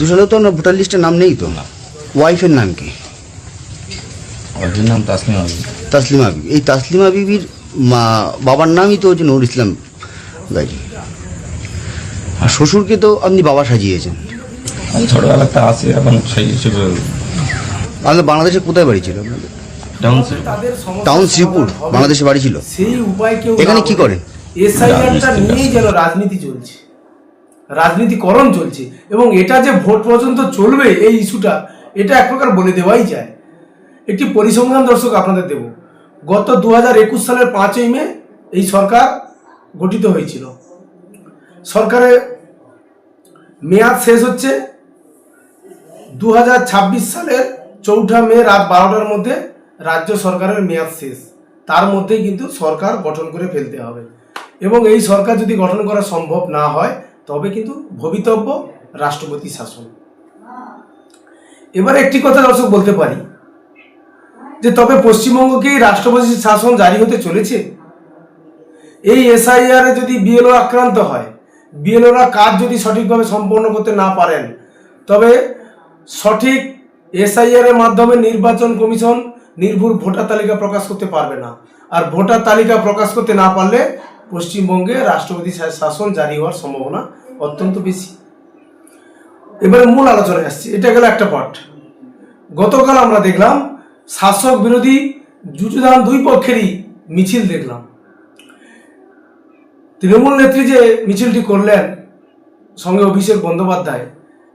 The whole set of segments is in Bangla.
দুশো তো না ভোটার লিস্টে নাম নেই তো? না। ওয়াইফের নাম কি? ওদের নাম তাসলিম আবি তাসলিমা বিবি এই তাসলিমা বিবির মা বাবার নামই তো হচ্ছে নুর ইসলাম গাজী আর শ্বশুরকে তো আপনি বাবা সাজিয়েছেন। আমি ছোটবেলাতে আসি এখন সেই হিসেবে আমাদের বাংলাদেশে কোথায় বাড়ি ছিল আপনাদের? টাউন শ্রীপুর বাংলাদেশে বাড়ি ছিল? সেই উপায় কেউ এখানে কি করেন? এসআইআরটা নিয়েই যেন রাজনীতি চলছে। রাজনীতিকরণ চলছে এবং এটা যে ভোট পর্যন্ত চলবে এই ইস্যুটা, এটা এক প্রকার বলে দেওয়াই যায়। একটি পরিসংখ্যান দর্শক আপনাদের দেব। গত দু একুশ সালের পাঁচই মে এই সরকার গঠিত হয়েছিল। সরকারে মেয়াদ শেষ হচ্ছে দু হাজার ছাব্বিশ সালের চৌঠা মে রাত বারোটার মধ্যে রাজ্য সরকারের মেয়াদ শেষ। তার মধ্যেই কিন্তু সরকার গঠন করে ফেলতে হবে। এবং এই সরকার যদি গঠন করা সম্ভব না হয় তবে কিন্তু ভবিতব্য রাষ্ট্রপতি শাসন। এবার একটি কথা দর্শক বলতে পারি, যে তবে পশ্চিমবঙ্গকেই রাষ্ট্রপতি শাসন জারি হতে চলেছে? এই এসআইআর যদি বিএলও আক্রান্ত হয় বিএলওরা কাজ যদি সঠিকভাবে সম্পন্ন করতে না পারেন, তবে সঠিক এসআইআর এর মাধ্যমে নির্বাচন কমিশন নির্ভুল ভোটার তালিকা প্রকাশ করতে পারবে না। আর ভোটার তালিকা প্রকাশ করতে না পারলে পশ্চিমবঙ্গে রাষ্ট্রপতি শাসন জারি হওয়ার সম্ভাবনা অত্যন্ত বেশি। এবারে মূল আলোচনায় আসছে। এটা গেল একটা পার্ট গতকাল আমরা দেখলাম শাসক বিরোধী যুযুধান দুই পক্ষেরই মিছিল দেখলাম। তৃণমূল নেত্রী যে মিছিলটি করলেন, সঙ্গে অভিষেক বন্দ্যোপাধ্যায়,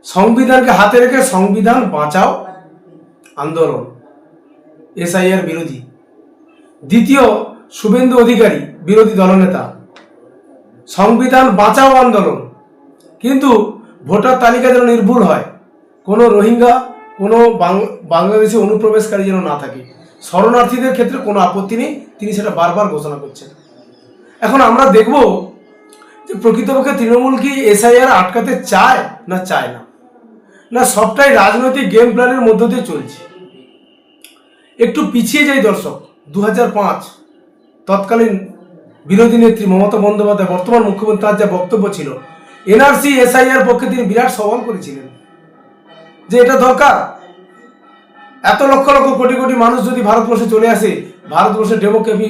সংবিধানকে হাতে রেখে সংবিধান বাঁচাও আন্দোলন, এসআইআর বিরোধী। দ্বিতীয় শুভেন্দু অধিকারী, বিরোধী দলনেতা। সংবিধান বাঁচাও আন্দোলন। কিন্তু ভোটার তালিকা যেন নির্ভুল হয়, কোনো রোহিঙ্গা, কোনো বাংলাদেশি অনুপ্রবেশকারী যেন না থাকে। শরণার্থীদের ক্ষেত্রে কোনো আপত্তি নেই, তিনি সেটা বারবার ঘোষণা করছেন। এখন আমরা দেখব যে প্রকৃতপক্ষে তৃণমূল কি এসআইআর আটকাতে চায় না চায় না? না সবটাই রাজনৈতিক গেম প্ল্যানের মধ্য দিয়ে চলছে? একটু পিছিয়ে যাই দর্শক দু তৎকালীন বিরোধী নেত্রী মমতা বন্দ্যোপাধ্যায়, বর্তমান মুখ্যমন্ত্রী, তার যা বক্তব্য ছিল, এনআরসি, এসআইআর পক্ষে তিনি বিরাট সওয়াল করেছিলেন যে এটা দরকার। এত লক্ষ লক্ষ কোটি কোটি মানুষ যদি ভারতবর্ষে চলে আসে, ভারতবর্ষের ডেমোক্রেসি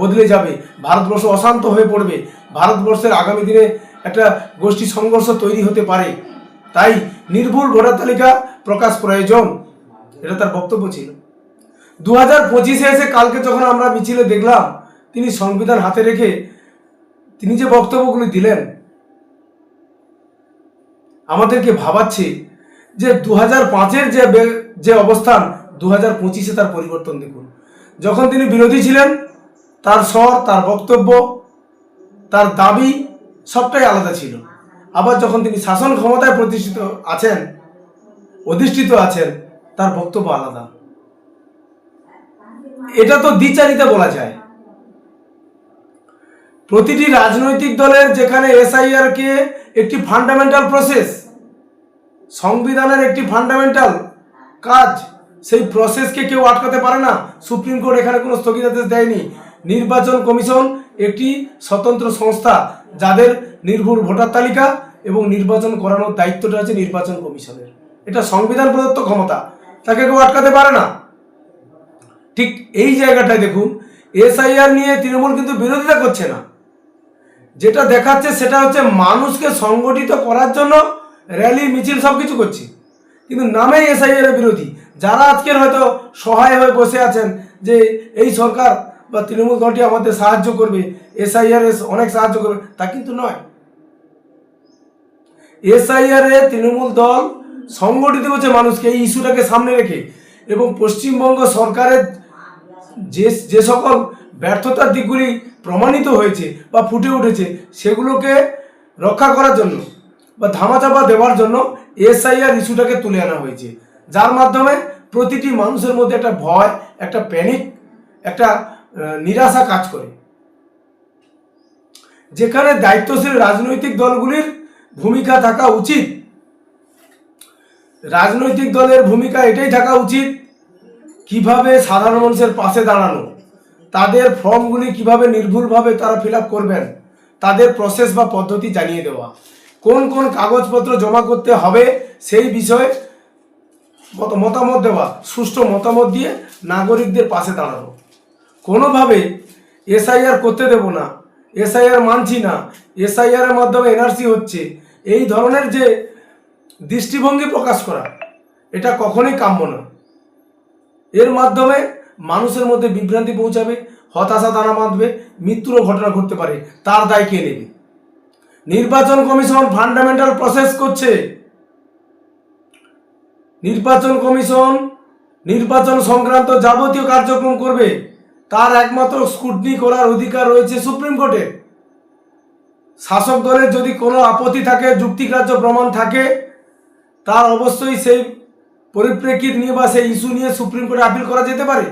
বদলে যাবে, ভারতবর্ষ অশান্ত হয়ে পড়বে, ভারতবর্ষের আগামী দিনে একটা গোষ্ঠী সংঘর্ষ তৈরি হতে পারে। তাই নির্ভুল ভোটার তালিকা প্রকাশ প্রয়োজন, এটা তার বক্তব্য ছিল। দু হাজার পঁচিশে এসে কালকে যখন আমরা মিছিলে দেখলাম, তিনি সংবিধান হাতে রেখে তিনি যে বক্তব্যগুলি দিলেন, আমাদেরকে ভাবাচ্ছে যে দু হাজার পাঁচের যে যে অবস্থান দু হাজার পঁচিশে তার পরিবর্তন দেখুন। যখন তিনি বিরোধী ছিলেন, তার স্বর, তার বক্তব্য, তার দাবি সবটাই আলাদা ছিল। আবার যখন তিনি শাসন ক্ষমতায় প্রতিষ্ঠিত আছেন, অধিষ্ঠিত আছেন, তার বক্তব্য আলাদা। এটা তো দ্বিচারিতা বলা যায়। প্রতিটি রাজনৈতিক দলের যেখানে এসআইআর কে একটি ফান্ডামেন্টাল প্রসেস সংবিধানের একটি ফান্ডামেন্টাল কাজ, সেই প্রসেসকে কেউ আটকাতে পারে না। সুপ্রিম কোর্ট এখানে কোনো স্থগিতাদেশ দেয়নি। নির্বাচন কমিশন একটি স্বতন্ত্র সংস্থা, যাদের নির্ভুল ভোটার তালিকা এবং নির্বাচন করানোর দায়িত্বটা আছে নির্বাচন কমিশনের। এটা সংবিধান প্রদত্ত ক্ষমতা, তাকে কেউ আটকাতে পারে না। ঠিক এই জায়গাটায় দেখুন, এসআইআর নিয়ে তৃণমূল কিন্তু বিরোধিতা করছে না। যেটা দেখাচ্ছে সেটা হচ্ছে মানুষকে সংগঠিত করার জন্য র্যালি, মিছিল সব কিছু করছে। কিন্তু নামেই এসআইআর বিরোধী। যারা আজকের হয়তো সহায় হয়ে বসে আছেন যে এই সরকার বা তৃণমূল দলটি আমাদের সাহায্য করবে, এসআইআর অনেক সাহায্য করবে, তা কিন্তু নয়। এসআইআর এ তৃণমূল দল সংগঠিত করছে মানুষকে, এই ইস্যুটাকে সামনে রেখে। এবং পশ্চিমবঙ্গ সরকারের যে যে সকল ব্যর্থতার দিকগুলি প্রমাণিত হয়েছে বা ফুটে উঠেছে সেগুলোকে রক্ষা করার জন্য বা ধামাচাপা দেওয়ার জন্য এসআইআর ইস্যুটাকে তুলে আনা হয়েছে। যার মাধ্যমে প্রতিটি মানুষের মধ্যে একটা ভয়, একটা প্যানিক, একটা নিরাশা কাজ করে। যেখানে দায়িত্বশীল রাজনৈতিক দলগুলির ভূমিকা থাকা উচিত। রাজনৈতিক দলের ভূমিকা এটাই থাকা উচিত কীভাবে সাধারণ মানুষের পাশে দাঁড়ানো? তাদের ফর্মগুলি কীভাবে নির্ভুলভাবে তারা ফিল করবেন? তাদের প্রসেস বা পদ্ধতি জানিয়ে দেওয়া। কোন কোন কাগজপত্র জমা করতে হবে সেই বিষয়ে মত- মতামত দেওয়া। সুষ্ঠু মতামত দিয়ে নাগরিকদের পাশে দাঁড়ানো। কোনোভাবে এসআইআর করতে দেব না। এসআইআর মানছি না। এসআইআর এর মাধ্যমে এনআরসি হচ্ছে। এই ধরনের যে দৃষ্টিভঙ্গি প্রকাশ করা, এটা কখনোই কাম্য না এর মাধ্যমে মানুষের মধ্যে বিভ্রান্তি পৌঁছাবে, হতাশা দানা বাঁধবে, মৃত্যুরও ঘটনা ঘটতে পারে, তার দায় কে নেবে? নির্বাচন কমিশন ফান্ডামেন্টাল প্রসেস করছে। নির্বাচন কমিশন নির্বাচন সংক্রান্ত যাবতীয় কার্যক্রম করবে। তার একমাত্র স্কুটনি করার অধিকার রয়েছে সুপ্রিম কোর্টে। শাসক দলের যদি কোনো আপত্তি থাকে, যুক্তিগ্রাহ্য প্রমাণ থাকে, তার অবশ্যই সেই পরিপ্রেক্ষিত নিয়ে বা সেই ইস্যু নিয়ে সুপ্রিম কোর্টে আপিল করা যেতে পারে,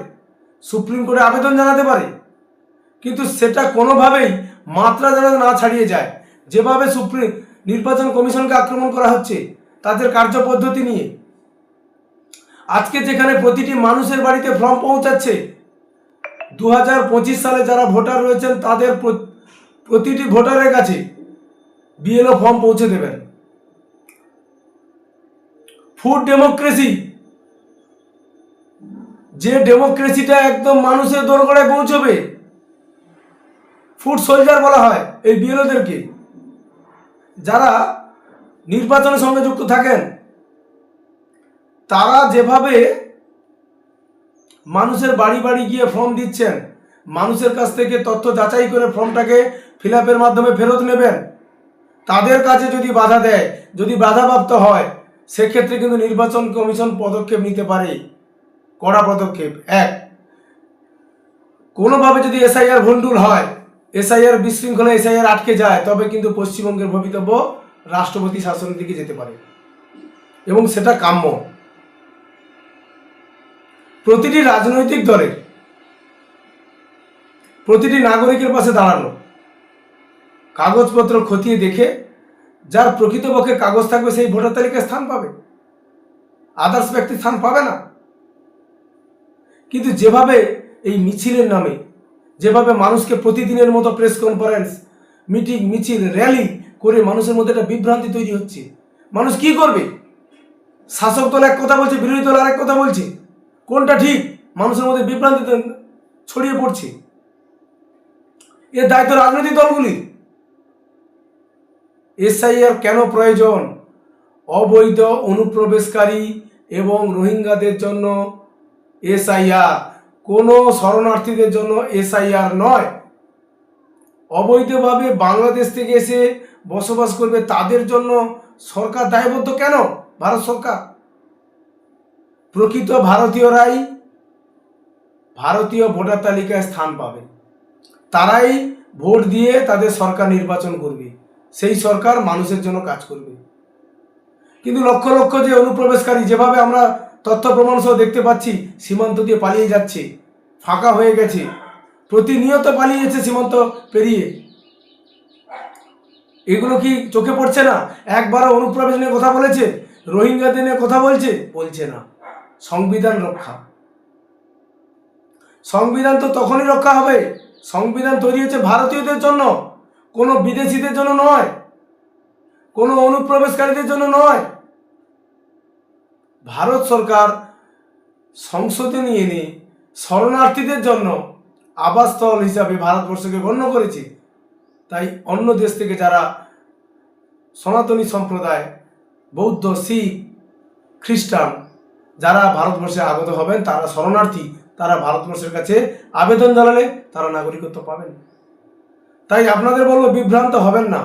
সুপ্রিম কোর্টে আবেদন জানাতে পারে। কিন্তু সেটা কোনোভাবেই মাত্রা যেন না ছাড়িয়ে যায়। যেভাবে সুপ্রিম নির্বাচন কমিশনকে আক্রমণ করা হচ্ছে, তাদের কার্যপদ্ধতি নিয়ে। আজকে যেখানে প্রতিটি মানুষের বাড়িতে ফর্ম পৌঁছাচ্ছে দু হাজার পঁচিশ সালে যারা ভোটার রয়েছেন তাদের প্রতিটি ভোটারের কাছে বিএলও ফর্ম পৌঁছে দেবেন। ফুড ডেমোক্রেসি যে ডেমোক্রেসিটা একদম মানুষের দোরগড়ায় পৌঁছবে ফুড সোলজার বলা হয় এই বিএলওদেরকে। যারা নির্বাচনের সঙ্গে যুক্ত থাকেন, তারা যেভাবে মানুষের বাড়ি বাড়ি গিয়ে ফর্ম দিচ্ছেন, মানুষের কাছ থেকে তথ্য যাচাই করে ফর্মটাকে ফিল মাধ্যমে ফেরত নেবেন, তাদের কাছে যদি বাধা দেয়, যদি বাধাপ্রাপ্ত হয় সেক্ষেত্রে কিন্তু নির্বাচন কমিশন পদক্ষেপ নিতে পারে। কড়া পদক্ষেপ। এক, কোনোভাবে যদি এসআইআর ভন্ডুল হয়, এসআইআর বিশৃঙ্খলা, এসআইআর আটকে যায়, তবে কিন্তু পশ্চিমবঙ্গের ভবিতব্য রাষ্ট্রপতি শাসনের দিকে যেতে পারে। এবং সেটা কাম্য। প্রতিটি রাজনৈতিক দলের প্রতিটি নাগরিকের পাশে দাঁড়ানো, কাগজপত্র খতিয়ে দেখে যার প্রকৃতপক্ষে কাগজ থাকবে সেই ভোটার তালিকায় স্থান পাবে। আদার্স ব্যক্তি স্থান পাবে না। কিন্তু যেভাবে এই মিছিলের নামে, যেভাবে মানুষকে প্রতিদিনের মতো প্রেস কনফারেন্স মিটিং মিছিল র্যালি করে মানুষের মধ্যে একটা বিভ্রান্তি তৈরি হচ্ছে। মানুষ কি করবে? শাসক দল এক কথা বলছে, বিরোধী দল আরেক কথা বলছে। কোনটা ঠিক? মানুষের মধ্যে বিভ্রান্তি ছড়িয়ে পড়ছে। এর দায়িত্ব রাজনৈতিক দলগুলির। এসআইআর কেন প্রয়োজন? অবৈধ অনুপ্রবেশকারী এবং রোহিঙ্গাদের জন্য এসআইআর। কোনো শরণার্থীদের জন্য এসআইআর নয়। অবৈধভাবে বাংলাদেশ থেকে এসে বসবাস করবে তাদের জন্য সরকার দায়বদ্ধ কেন? ভারত সরকার। প্রকৃত ভারতীয়রাই ভারতীয় ভোটার তালিকায় স্থান পাবে। তারাই ভোট দিয়ে তাদের সরকার নির্বাচন করবে। সেই সরকার মানুষের জন্য কাজ করবে। কিন্তু লক্ষ লক্ষ যে অনুপ্রবেশকারী, যেভাবে আমরা তথ্য প্রমাণ সহ দেখতে পাচ্ছি, সীমান্ত দিয়ে পালিয়ে যাচ্ছে, ফাঁকা হয়ে গেছে, প্রতিনিয়ত পালিয়ে যাচ্ছে সীমান্ত পেরিয়ে। এগুলো কি চোখে পড়ছে না? একবারও অনুপ্রবেশ নিয়ে কথা বলেছে? রোহিঙ্গাদের নিয়ে কথা বলছে? বলছে না। সংবিধান রক্ষা। সংবিধান তো তখনই রক্ষা হবে। সংবিধান তৈরি হচ্ছে ভারতীয়দের জন্য। কোনো বিদেশিদের জন্য নয়, কোনো অনুপ্রবেশকারীদের জন্য নয়। ভারত সরকার সংসদে নিয়ে এনে শরণার্থীদের জন্য আবাসস্থল হিসাবে ভারতবর্ষকে গণ্য করেছে। তাই অন্য দেশ থেকে যারা সনাতনী সম্প্রদায়, বৌদ্ধ, শিখ, খ্রিস্টান, যারা ভারতবর্ষে আগত হবেন, তারা শরণার্থী, তারা ভারতবর্ষের কাছে আবেদন জানালে তারা নাগরিকত্ব পাবেন। তাই আপনাদের বলব বিভ্রান্ত হবেন না।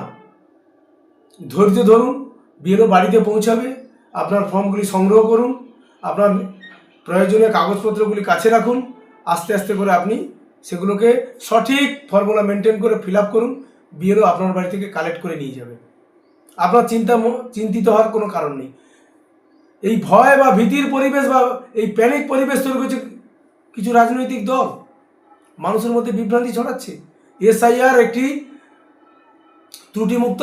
ধৈর্য ধরুন, বিএলও বাড়িতে পৌঁছাবে, আপনার ফর্মগুলি সংগ্রহ করুন, আপনার প্রয়োজনীয় কাগজপত্রগুলি কাছে রাখুন, আস্তে আস্তে করে আপনি সেগুলোকে সঠিক ফর্মুলা মেনটেন করে ফিল আপ করুন, বিএলও আপনার বাড়ি থেকে কালেক্ট করে নিয়ে যাবে। আপনার চিন্তা চিন্তিত হওয়ার কোনো কারণ নেই। এই ভয় বা ভীতির পরিবেশ বা এই প্যানিক পরিবেশ তৈরি করছে কিছু রাজনৈতিক দল। মানুষের মধ্যে বিভ্রান্তি ছড়াচ্ছে। এসআইআর একটি ত্রুটিমুক্ত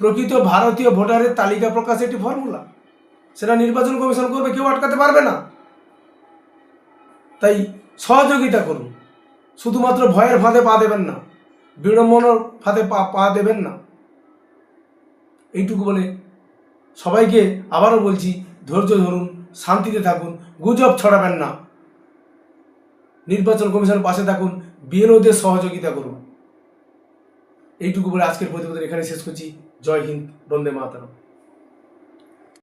প্রকৃত ভারতীয় ভোটারের তালিকা প্রকাশ একটি ফর্মুলা। সেটা নির্বাচন কমিশন করবে, কেউ আটকাতে পারবে না। তাই সহযোগিতা করুন। শুধুমাত্র ভয়ের ফাঁদে পা দেবেন না, বিড়ম্বনার ফাঁদে পা পা দেবেন না। এইটুকু বলে সবাইকে আবারও বলছি, ধৈর্য ধরুন, শান্তিতে থাকুন, গুজব ছড়াবেন না। নির্বাচন কমিশন পাশে থাকুন বিএলওদের সহযোগিতা করুন। এইটুকু বলে আজকের প্রতিবেদন এখানে শেষ করছি। জয় হিন্দ বন্দে মাতারম।